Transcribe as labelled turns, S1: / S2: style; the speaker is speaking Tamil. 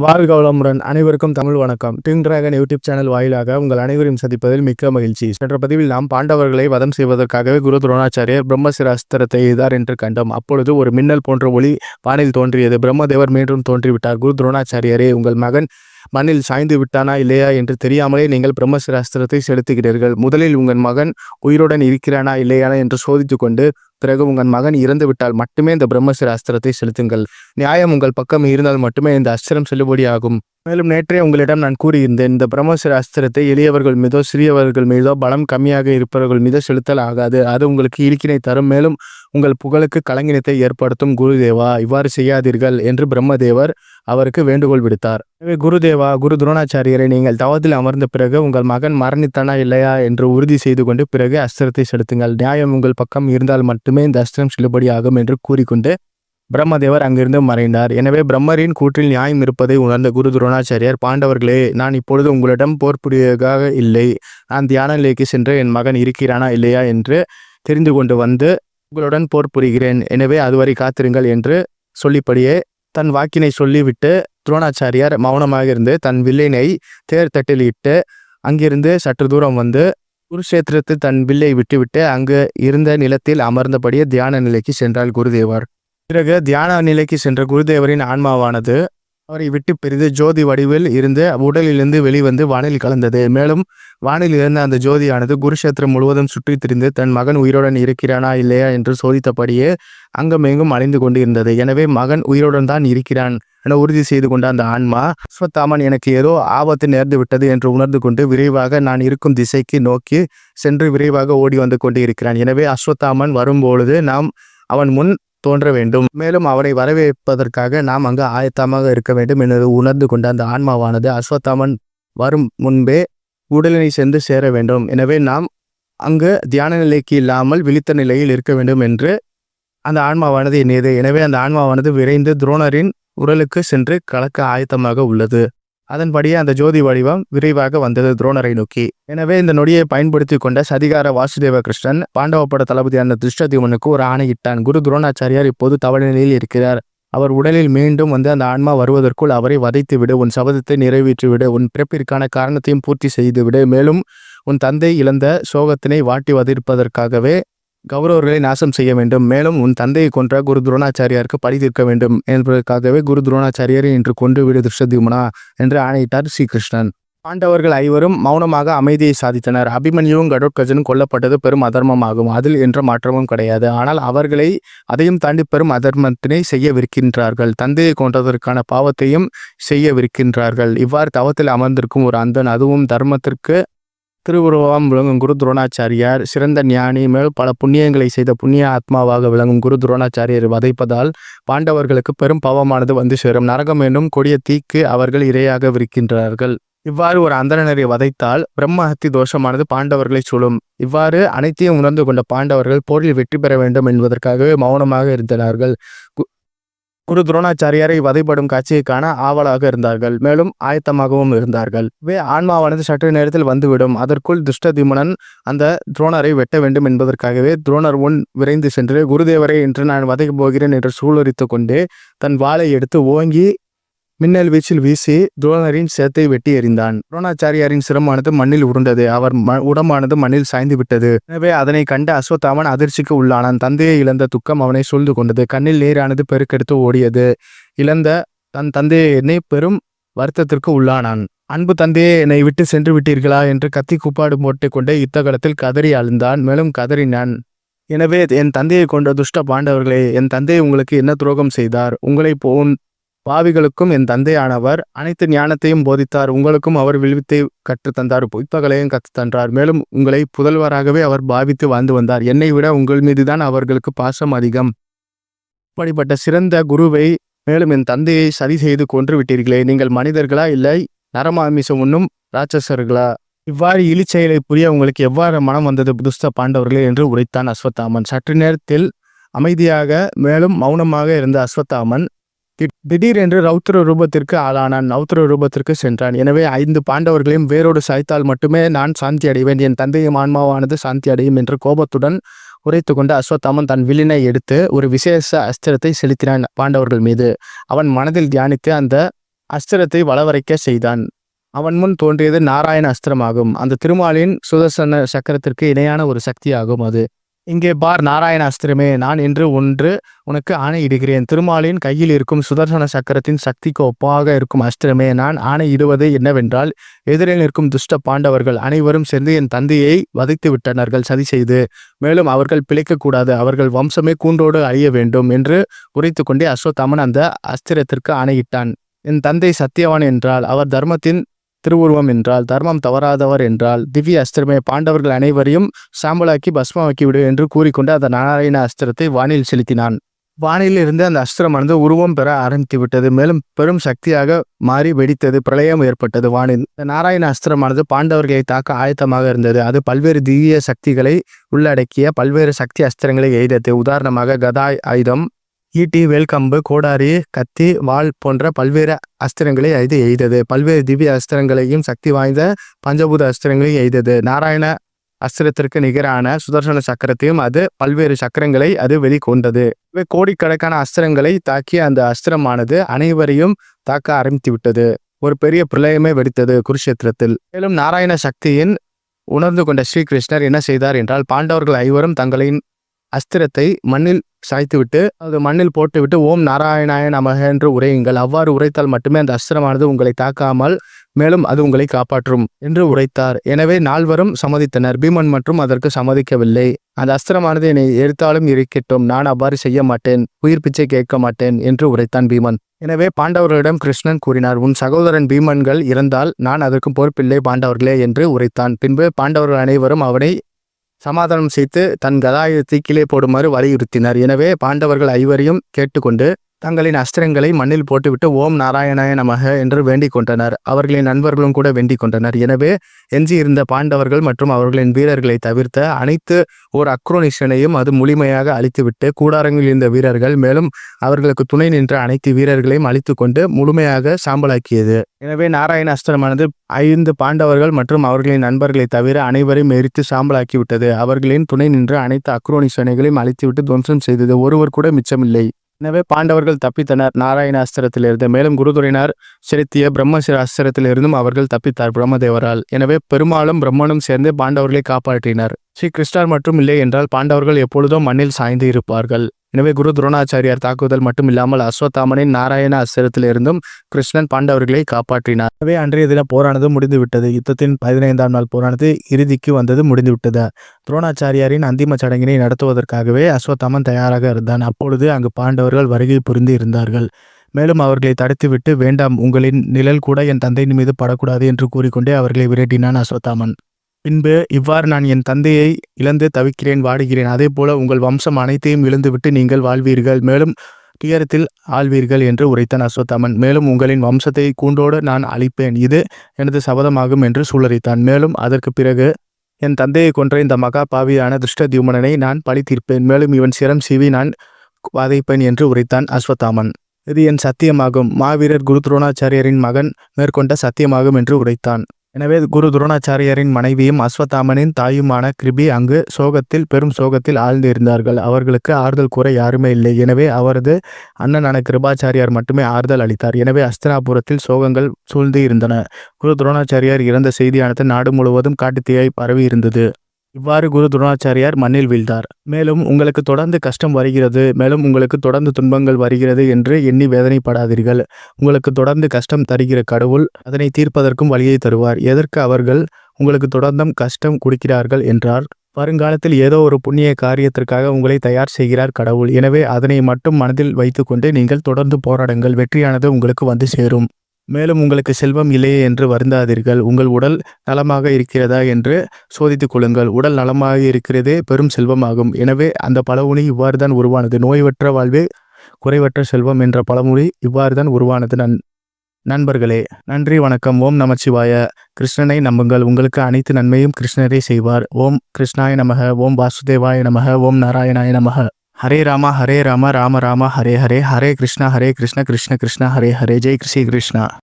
S1: வாழ்க வளமுடன். அனைவருக்கும் தமிழ் வணக்கம். டிங் டிராகன் யூடியூப் சேனல் வாயிலாக உங்கள் அனைவரையும் சந்திப்பதில் மிக்க மகிழ்ச்சி. சென்ற பதிவில் நாம் பாண்டவர்களை வதம் செய்வதற்காகவே குரு துரோணாச்சாரியர் பிரம்மசிர அஸ்திரத்தை எய்தார் என்று கண்டோம். அப்பொழுது ஒரு மின்னல் போன்ற ஒளி வானில் தோன்றியது. பிரம்மதேவர் மீண்டும் தோன்றிவிட்டார். குரு துரோணாச்சாரியரே உங்கள் மகன் மண்ணில் சாய்ந்து விட்டானா இல்லையா என்று தெரியாமலே நீங்கள் பிரம்மசிராஸ்திரத்தை செலுத்துகிறீர்கள். முதலில் உங்கள் மகன் உயிருடன் இருக்கிறானா இல்லையா என்று சோதித்து கொண்டு பிறகு உங்கள் மகன் இறந்து விட்டால் மட்டுமே இந்த பிரம்மசிர அஸ்திரத்தை செலுத்துங்கள். நியாயம் உங்கள் பக்கம் இருந்தால் மட்டுமே இந்த அஸ்திரம் செல்லுபடியாகும். மேலும் நேற்றே உங்களிடம் நான் கூறியிருந்தேன் இந்த பிரம்மசிர அஸ்திரத்தை எளியவர்கள் மீதோ சிறியவர்கள் மீதோ பலம் கம்மியாக இருப்பவர்கள் மீதோ செலுத்தல் ஆகாது. அது உங்களுக்கு இழுக்கினை தரும். மேலும் உங்கள் புகழுக்கு கலங்கினத்தை ஏற்படுத்தும் குருதேவா இவ்வாறு செய்யாதீர்கள் என்று பிரம்மதேவர் அவருக்கு வேண்டுகோள் விடுத்தார். எனவே குருதேவா குரு துரோணாச்சாரியரை நீங்கள் தவத்தில் அமர்ந்த பிறகு உங்கள் மகன் மரணித்தானா இல்லையா என்று உறுதி செய்து கொண்டு பிறகு அஸ்திரத்தை செலுத்துங்கள். நியாயம் உங்கள் பக்கம் இருந்தால் மட்டுமே இந்த அஸ்திரம் செல்லுபடியாகும் என்று கூறிக்கொண்டு பிரம்மதேவர் அங்கிருந்து மறைந்தார். எனவே பிரம்மரின் கூற்றில் நியாயம் இருப்பதை உணர்ந்த குரு துரோணாச்சாரியார் பாண்டவர்களே நான் இப்பொழுது உங்களிடம் போர் புரியதாக இல்லை. நான் தியான நிலைக்கு சென்று என் மகன் இருக்கிறானா இல்லையா என்று தெரிந்து கொண்டு வந்து உங்களுடன் போர் புரிகிறேன் எனவே அதுவரை காத்திருங்கள் என்று சொல்லிப்படியே தன் வாக்கினை சொல்லிவிட்டு துரோணாச்சாரியார் மௌனமாக இருந்து தன் வில்லினை தேர் தட்டில் இட்டு அங்கிருந்து சற்று தூரம் வந்து குருஷேத்திரத்தில் தன் வில்லை விட்டுவிட்டு அங்கு இருந்த நிலத்தில் அமர்ந்தபடியே தியான நிலைக்கு சென்றாள் குருதேவர். பிறகு தியான நிலைக்கு சென்ற குருதேவரின் ஆன்மாவானது அவரை விட்டு பிரிந்து ஜோதி வடிவில் இருந்து உடலிலிருந்து வெளிவந்து வானில் கலந்தது. மேலும் வானில் இருந்த அந்த ஜோதியானது குருஷேத்திரம் முழுவதும் சுற்றித் திரிந்து தன் மகன் உயிருடன் இருக்கிறானா இல்லையா என்று சோதித்தபடியே அங்கமெங்கும் அலைந்து கொண்டு இருந்தது எனவே மகன் உயிருடன் தான் இருக்கிறான் என உறுதி செய்து கொண்ட அந்த ஆன்மா அஸ்வத்தாமன் எனக்கு ஏதோ ஆபத்து நேர்ந்து விட்டது என்று உணர்ந்து கொண்டு விரைவாக நான் இருக்கும் திசைக்கு நோக்கி சென்று விரைவாக ஓடி வந்து கொண்டு இருக்கிறான் எனவே அஸ்வத்தாமன் வரும்பொழுது நாம் அவன் முன் தோன்ற வேண்டும். மேலும் அவரை வரவேற்பதற்காக நாம் அங்கு ஆயத்தமாக இருக்க வேண்டும் என்று உணர்ந்து கொண்ட அந்த ஆன்மாவானது அஸ்வத்தாமன் வரும் முன்பே உடலினை சென்று சேர வேண்டும். எனவே நாம் அங்கு தியான நிலைக்கு இல்லாமல் விழித்த நிலையில் இருக்க வேண்டும் என்று அந்த ஆன்மாவானது எண்ணியது. எனவே அந்த ஆன்மாவானது விரைந்து துரோணரின் உடலுக்கு சென்று கலக்க ஆயத்தமாக உள்ளது. அதன்படியே அந்த ஜோதி வடிவம் விரைவாக வந்தது துரோணரை நோக்கி. எனவே இந்த நொடியை பயன்படுத்தி கொண்ட சதிகார வாசுதேவ கிருஷ்ணன் பாண்டவ பட தளபதியான திருஷ்டதிமனுக்கு ஒரு ஆணையிட்டான். குரு துரோணாச்சாரியார் இப்போது தவளநிலையில் இருக்கிறார். அவர் உடலில் மீண்டும் வந்து அந்த ஆன்மா வருவதற்குள் அவரை வதைத்து விடு உன் சபதத்தை நிறைவேற்றி விடு உன் பிறப்பிற்கான காரணத்தையும் பூர்த்தி செய்து விடு. மேலும் உன் தந்தை இழந்த சோகத்தினை வாட்டி வதிர்ப்பதற்காகவே கௌரவர்களை நாசம் செய்ய வேண்டும். மேலும் உன் தந்தையை கொன்ற குரு துரோணாச்சாரியாருக்கு பழி தீர்க்க வேண்டும் என்பதற்காகவே குரு துரோணாச்சாரியரை இன்று கொன்று விடு திருஷ்டதியுமனா என்று ஆணையிட்டார் ஸ்ரீகிருஷ்ணன். பாண்டவர்கள் ஐவரும் மௌனமாக அமைதியை சாதித்தனர். அபிமன்யுவும் கடோட்கஜனும் கொல்லப்பட்டது பெரும் அதர்மமாகும். அதில் என்ற மாற்றமும் கிடையாது. ஆனால் அவர்களை அதையும் தாண்டி பெரும் அதர்மத்தினை செய்யவிருக்கின்றார்கள். தந்தையை கொன்றதற்கான பாவத்தையும் செய்யவிருக்கின்றார்கள். இவ்வாறு தவத்தில் அமர்ந்திருக்கும் ஒரு அந்தன் அதுவும் தர்மத்திற்கு திருவுருவம் விளங்கும் குரு துரோணாச்சாரியார் சிறந்த ஞானி மேல் பல புண்ணியங்களை செய்த புண்ணிய ஆத்மாவாக விளங்கும் குரு துரோணாச்சாரியர் வதைப்பதால் பாண்டவர்களுக்கு பெரும் பாவமானது வந்து சேரும். நரகம் என்னும் கொடிய தீக்கு அவர்கள் இரையாக விருக்கின்றார்கள். இவ்வாறு ஒரு அந்தரனரை வதைத்தால் பிரம்மஹத்தி தோஷமானது பாண்டவர்களை சூழும். இவ்வாறு அனைத்தையும் உணர்ந்து கொண்ட பாண்டவர்கள் போரில் வெற்றி பெற வேண்டும் என்பதற்காகவே மௌனமாக இருந்தனார்கள். குரு துரோணாச்சாரியாரை வதைப்படும் காட்சியை காண ஆவலாக இருந்தார்கள். மேலும் ஆயத்தமாகவும் இருந்தார்கள். வே ஆன்மாவானது சற்று நேரத்தில் வந்துவிடும். அதற்குள் துஷ்டதிமுனன் அந்த துரோணரை வெட்ட வேண்டும் என்பதற்காகவே துரோணர் முன் விரைந்து சென்று குருதேவரை என்று நான் வதைக்கப் போகிறேன் என்று சூளுரித்து கொண்டு தன் வாளை எடுத்து ஓங்கி மின்னல் வீச்சில் வீசி துரோணரின் சேத்தை வெட்டி எறிந்தான். துரோணாச்சாரியாரின் சிரமானது மண்ணில் உருண்டது. அவர் ம உடம்பானது மண்ணில் சாய்ந்து விட்டது. எனவே அதனை கண்ட அஸ்வத்தாமன் அதிர்ச்சிக்கு உள்ளானான். தந்தையை இழந்த துக்கம் அவனை சூழ்ந்து கொண்டது. கண்ணில் நீரானது பெருக்கெடுத்து ஓடியது. இழந்த தன் தந்தையை என்னை பெரும் வருத்தத்திற்கு உள்ளானான். அன்பு தந்தையே என்னை விட்டு சென்று விட்டீர்களா? என்று கத்தி கூப்பாடு போட்டுக்கொண்டே யுத்தகலத்தில் கதறி அழுந்தான். மேலும் கதறினான். எனவே என் தந்தையை கொண்ட துஷ்ட பாண்டவர்களே என் தந்தை உங்களுக்கு என்ன துரோகம் செய்தார்? உங்களை போன் பாவிகளுக்கும் என் தந்தையானவர் அனைத்து ஞானத்தையும் போதித்தார். உங்களுக்கும் அவர் வில்வித்தை கற்றுத்தந்தார் பொய்ப்பகலையும் கற்றுத்தன்றார் மேலும் உங்களை புதல்வராகவே அவர் பாவித்து வாழ்ந்து வந்தார். என்னை விட உங்கள் மீதுதான் அவர்களுக்கு பாசம் அதிகம். இப்படிப்பட்ட சிறந்த குருவை மேலும் என் தந்தையை சரி செய்து கொன்று விட்டீர்களே. நீங்கள் மனிதர்களா இல்லை நரமாமிசம் உண்ணும் ராட்சசர்களா? இவ்வாறு இழிச்செயலை புரிய உங்களுக்கு எவ்வாறு மனம் வந்தது புதுஸ்த பாண்டவர்களே என்று உரைத்தான் அஸ்வத்தாமன். சற்று நேரத்தில் அமைதியாக மேலும் மௌனமாக இருந்த அஸ்வத்தாமன் திடீரென்று ரௌத்ர ரூபத்திற்கு ஆளானான். நௌத்ர ரூபத்திற்கு சென்றான். எனவே ஐந்து பாண்டவர்களையும் வேரோடு சாய்த்தால் மட்டுமே நான் சாந்தி அடைவேன். என் தந்தையும் ஆன்மாவானது சாந்தி அடையும் என்று கோபத்துடன் உரைத்து கொண்டு அஸ்வத்தாமன் தன் வில்லினை எடுத்து ஒரு விசேஷ அஸ்திரத்தை செலுத்தினான் பாண்டவர்கள் மீது. அவன் மனதில் தியானித்து அந்த அஸ்திரத்தை வளவரைக்க செய்தான். அவன் முன் தோன்றியது நாராயண அஸ்திரமாகும். அந்த திருமாலின் சுதர்சன சக்கரத்திற்கு இணையான ஒரு சக்தியாகும் அது. இங்கே பார் நாராயண அஸ்திரமே நான் என்று ஒன்று உனக்கு ஆணையிடுகிறேன். திருமாலின் கையில் இருக்கும் சுதர்சன சக்கரத்தின் சக்திக்கு ஒப்பாக இருக்கும் அஸ்திரமே நான் ஆணையிடுவது என்னவென்றால் எதிரில் நிற்கும் துஷ்ட பாண்டவர்கள் அனைவரும் சேர்ந்து என் தந்தையை வதைத்து விட்டனர்கள். சதி செய்து மேலும் அவர்கள் பிழைக்கக்கூடாது அவர்கள் வம்சமே கூண்டோடு அழிய வேண்டும் என்று உரைத்து கொண்டே அஸ்வத்தாமன் அந்த அஸ்திரத்திற்கு ஆணையிட்டான். என் தந்தை சத்தியவான் என்றால் அவர் தர்மத்தின் திருவுருவம் என்றால் தர்மம் தவறாதவர் என்றால் திவ்ய அஸ்திரமே பாண்டவர்கள் அனைவரையும் சாம்பலாக்கி பஸ்மமாக்கி விடு என்று கூறிக்கொண்டு அந்த நாராயண அஸ்திரத்தை வானில் செலுத்தினான். வானில் இருந்து அந்த அஸ்திரமானது உருவம் பெற ஆரம்பித்து விட்டது. மேலும் பெரும் சக்தியாக மாறி வெடித்தது. பிரளயம் ஏற்பட்டது வானில். இந்த நாராயண அஸ்திரமானது பாண்டவர்களை தாக்க ஆயத்தமாக இருந்தது. அது பல்வேறு திவ்ய சக்திகளை உள்ளடக்கிய பல்வேறு சக்தி அஸ்திரங்களை எய்தது. உதாரணமாக கதாய் ஆயுதம் ஈட்டி வேல்கம்பு கோடாரி கத்தி வாள் போன்ற பல்வேறு அஸ்திரங்களை இது எய்தது. பல்வேறு திவ்ய அஸ்திரங்களையும் சக்தி வாய்ந்த பஞ்சபூத அஸ்திரங்களையும் எய்தது. நாராயண அஸ்திரத்திற்கு நிகரான சுதர்சன சக்கரத்தையும் அது பல்வேறு சக்கரங்களை அது வெளிக்கொண்டது. இவை கோடிக்கணக்கான அஸ்திரங்களை தாக்கிய அந்த அஸ்திரமானது அனைவரையும் தாக்க ஆரம்பித்து விட்டது ஒரு பெரிய பிரளயமே வெடித்தது குருஷேத்திரத்தில் மேலும் நாராயண சக்தியின் உணர்ந்து கொண்ட ஸ்ரீகிருஷ்ணர் என்ன செய்தார் என்றால் பாண்டவர்கள் ஐவரும் தங்களின் அஸ்திரத்தை மண்ணில் சாய்த்துவிட்டு அது மண்ணில் போட்டுவிட்டு ஓம் நாராயணாய நமக என்று உரையுங்கள். அவ்வாறு உரைத்தால் மட்டுமே அந்த அஸ்திரமானது உங்களை தாக்காமல் மேலும் அது உங்களை காப்பாற்றும் என்று உரைத்தார். எனவே நால்வரும் சம்மதித்தனர். பீமன் மற்றும் அதற்கு சம்மதிக்கவில்லை. அந்த அஸ்திரமானது என்னை எரித்தாலும் இருக்கட்டும் நான் அவ்வாறு செய்ய மாட்டேன். உயிர் பிச்சை கேட்க மாட்டேன் என்று உரைத்தான் பீமன். எனவே பாண்டவர்களிடம் கிருஷ்ணன் கூறினார் உன் சகோதரன் பீமன்கள் இறந்தால் நான் அதற்கு பொறுப்பில்லை பாண்டவர்களே என்று உரைத்தான். பின்பு பாண்டவர்கள் அனைவரும் அவனை சமாதானம் செய்து தன் கதாயுதத்தை கீழே போடுமாறு வலியுறுத்தினர். எனவே பாண்டவர்கள் ஐவரையும் கேட்டுக்கொண்டு தங்களின் அஸ்திரங்களை மண்ணில் போட்டுவிட்டு ஓம் நாராயணாய நமக என்று வேண்டிக் கொண்டனர். அவர்களின் நண்பர்களும் கூட வேண்டிக் கொண்டனர். எனவே எஞ்சியிருந்த பாண்டவர்கள் மற்றும் அவர்களின் வீரர்களை தவிர்த்த அனைத்து ஓர் அக்ரோனிஷனையும் அது முழுமையாக அழித்துவிட்டு கூடாரங்களில் இருந்த வீரர்கள் மேலும் அவர்களுக்கு துணை நின்ற அனைத்து வீரர்களையும் அழித்து கொண்டு முழுமையாக சாம்பலாக்கியது. எனவே நாராயண அஸ்திரமானது ஐந்து பாண்டவர்கள் மற்றும் அவர்களின் நண்பர்களை தவிர அனைவரையும் எரித்து சாம்பலாக்கிவிட்டது. அவர்களின் துணை நின்று அனைத்து அக்ரோனிஷனைகளையும் அழித்துவிட்டு துவம்சம் செய்தது. ஒருவர் கூட மிச்சமில்லை. எனவே பாண்டவர்கள் தப்பித்தனர். நாராயண அஸ்திரத்திலிருந்து மேலும் குருதுரையினர் செலுத்திய பிரம்மசிர அஸ்திரத்திலிருந்தும் அவர்கள் தப்பித்தார் பிரம்மதேவரால். எனவே பெருமாளும் பிரம்மனும் சேர்ந்து பாண்டவர்களை காப்பாற்றினர். ஸ்ரீ கிருஷ்ணர் மட்டும் இல்லை என்றால் பாண்டவர்கள் எப்பொழுதும் மண்ணில் சாய்ந்து இருப்பார்கள். எனவே குரு துரோணாச்சாரியார் தாக்குதல் மட்டும் இல்லாமல் அஸ்வத்தாமனின் நாராயண அஸ்திரத்திலிருந்தும் கிருஷ்ணன் பாண்டவர்களை காப்பாற்றினார். எனவே அன்றைய தின போரானது முடிந்துவிட்டது. யுத்தத்தின் பதினைந்தாம் நாள் போரானது இறுதிக்கு வந்தது முடிந்துவிட்டது. துரோணாச்சாரியாரின் அந்திம சடங்கினை நடத்துவதற்காகவே அஸ்வத்தாமன் தயாராக இருந்தான். அப்பொழுது அங்கு பாண்டவர்கள் வருகை புரிந்து இருந்தார்கள். மேலும் அவர்களை தடுத்துவிட்டு வேண்டாம் உங்களின் நிழல் கூட என் தந்தையின் மீது படக்கூடாது என்று கூறிக்கொண்டே அவர்களை விரட்டினான் அஸ்வத்தாமன். பின்பு இவ்வாறு நான் என் தந்தையை இழந்து தவிக்கிறேன் வாடுகிறேன். அதே போல உங்கள் வம்சம் அனைத்தையும் இழந்துவிட்டு நீங்கள் வாழ்வீர்கள். மேலும் துயரத்தில் ஆள்வீர்கள் என்று உரைத்தான் அஸ்வத்தாமன். மேலும் உங்களின் வம்சத்தை கூண்டோடு நான் அழிப்பேன். இது எனது சபதமாகும் என்று சூழறித்தான் மேலும் அதற்கு பிறகு என் தந்தையை கொன்ற இந்த மகா பாவியான துஷ்டத்யுமனனை நான் பழி தீர்ப்பேன். மேலும் இவன் சிரம் சீவி நான் வதைப்பேன் என்று உரைத்தான் அஸ்வத்தாமன். இது என் சத்தியமாகும். மாவீரர் குரு துரோணாச்சாரியரின் மகன் மேற்கொண்ட சத்தியமாகும் என்று உரைத்தான். எனவே குரு துரோணாச்சாரியரின் மனைவியும் அஸ்வத்தாமனின் தாயுமான கிருபி அங்கு சோகத்தில் பெரும் சோகத்தில் ஆழ்ந்து இருந்தார்கள். அவர்களுக்கு ஆறுதல் கூற யாருமே இல்லை. எனவே அவரது அண்ணனான கிருபாச்சாரியார் மட்டுமே ஆறுதல் அளித்தார். எனவே அஸ்தனாபுரத்தில் சோகங்கள் சூழ்ந்து இருந்தன. குரு துரோணாச்சாரியார் இறந்த செய்தியானது நாடு முழுவதும் காட்டுத்தீயாய் பரவி இருந்தது. இவ்வாறு குரு துரோணாச்சாரியார் மண்ணில் வீழ்ந்தார். மேலும் உங்களுக்கு தொடர்ந்து கஷ்டம் வருகிறது. மேலும் உங்களுக்கு தொடர்ந்து துன்பங்கள் வருகிறது என்று எண்ணி வேதனைப்படாதீர்கள். உங்களுக்கு தொடர்ந்து கஷ்டம் தருகிற கடவுள் அதனை தீர்ப்பதற்கும் வழியை தருவார். எதற்கு அவர்கள் உங்களுக்கு தொடர்ந்தும் கஷ்டம் கொடுக்கிறார்கள்? என்றார். வருங்காலத்தில் ஏதோ ஒரு புண்ணிய காரியத்திற்காக உங்களை தயார் செய்கிறார் கடவுள். எனவே அதனை மட்டும் மனதில் வைத்துக்கொண்டு நீங்கள் தொடர்ந்து போராடுங்கள். வெற்றியானது உங்களுக்கு வந்து சேரும். மேலும் உங்களுக்கு செல்வம் இல்லையே என்று வருந்தாதீர்கள். உங்கள் உடல் நலமாக இருக்கிறதா என்று சோதித்துக் கொள்ளுங்கள். உடல் நலமாக இருக்கிறதே பெரும் செல்வமாகும். எனவே அந்த பழமொழி இவ்வாறு தான் உருவானது. நோய்வற்ற வாழ்வே குறைவற்ற செல்வம் என்ற பழமொழி இவ்வாறு தான் உருவானது. நன் நண்பர்களே நன்றி வணக்கம். ஓம் நமச்சிவாய. கிருஷ்ணனை நம்புங்கள். உங்களுக்கு அனைத்து நன்மையும் கிருஷ்ணரே செய்வார். ஓம் கிருஷ்ணாய நமக. ஓம் வாசுதேவாய நமக. ஓம் நாராயணாய நமக. हरे रामा हरे रामा, राम, रामा, हरे हरे हरे कृष्णा हरे कृष्णा, कृष्ण कृष्ण, हरे हरे, जय श्री कृष्णा।